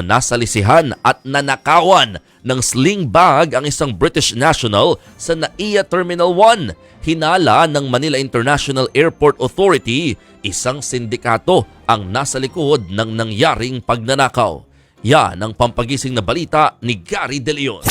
Nasalisihan at nanakawan ng sling bag ang isang British national sa NAIA Terminal 1. Hinala ng Manila International Airport Authority, isang sindikato ang nasa likod ng nangyaring pagnanakaw. Yan ang pampagising na balita ni Gary De Leon.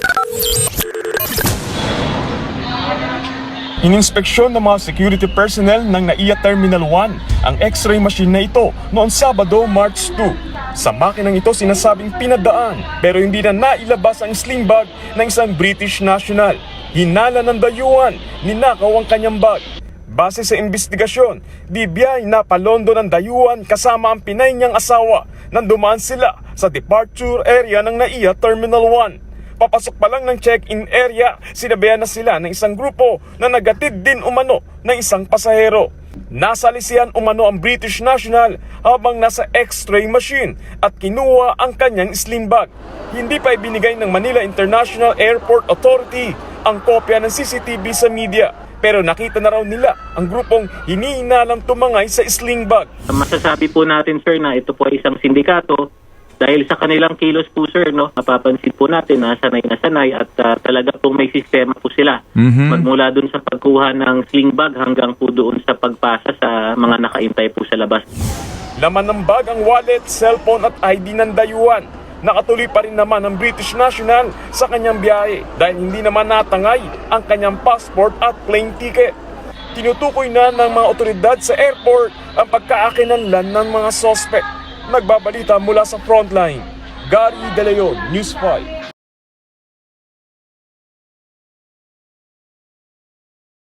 Ininspeksyon ng mga security personnel ng NAIA Terminal 1 ang x-ray machine na ito noong Sabado, March 2. Sa makinang ito sinasabing pinadaan pero hindi na nailabas ang sling bag ng isang British national. Hinala ng dayuhan, ninakaw ang kanyang bag. Base sa investigasyon, bibiyay na palondo ng dayuhan kasama ang pinay niyang asawa nang dumaan sila sa departure area ng NAIA Terminal 1. Papasok pa lang ng check-in area, sinabayan na sila ng isang grupo na nagatid din umano ng isang pasahero. Nasalisihan umano ang British national habang nasa x-ray machine at kinuha ang kanyang sling bag. Hindi pa ibinigay ng Manila International Airport Authority ang kopya ng CCTV sa media pero nakita na raw nila ang grupong hinihinalang tumangay sa sling bag. Masasabi po natin sir na ito po ay isang sindikato dahil sa kanilang kilos po sir no mapapansin po natin na sanay na sanay at ah, talaga po may sistema po sila magmula dun sa pagkuha ng sling bag hanggang po doon sa pagpasa sa mga nakaintay po sa labas. Laman ng bag ang wallet, cellphone at ID ng dayuhan. Nakatuloy pa rin naman ang British national sa kanyang biyahe dahil hindi naman natangay ang kanyang passport at plane ticket. Tinutukoy na ng mga otoridad sa airport ang pagkaakinanlan ng mga sospek. Nagbabalita mula sa frontline. Gary De Leon, News 5.